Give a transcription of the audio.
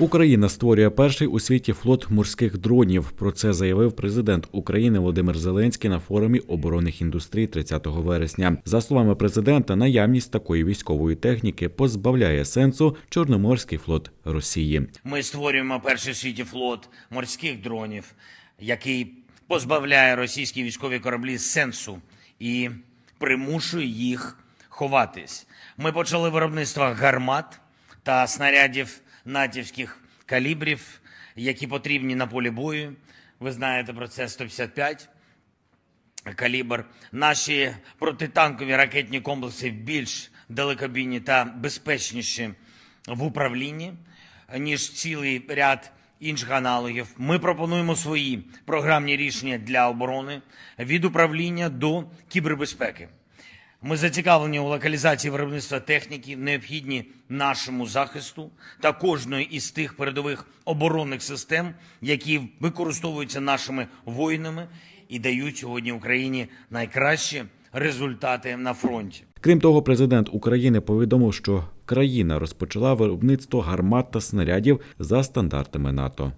Україна створює перший у світі флот морських дронів. Про це заявив президент України Володимир Зеленський на форумі оборонних індустрій 30 вересня. За словами президента, наявність такої військової техніки позбавляє сенсу Чорноморський флот Росії. Ми створюємо перший в світі флот морських дронів, який позбавляє російські військові кораблі сенсу і примушує їх ховатись. Ми почали виробництво гармат та снарядів натівських калібрів, які потрібні на полі бою. Ви знаєте про це 155 калібр. Наші протитанкові ракетні комплекси більш далекобійні та безпечніші в управлінні, ніж цілий ряд інших аналогів. Ми пропонуємо свої програмні рішення для оборони від управління до кібербезпеки. Ми зацікавлені у локалізації виробництва техніки, необхідні нашому захисту та кожної із тих передових оборонних систем, які використовуються нашими воїнами і дають сьогодні Україні найкращі результати на фронті. Крім того, президент України повідомив, що країна розпочала виробництво гармат та снарядів за стандартами НАТО.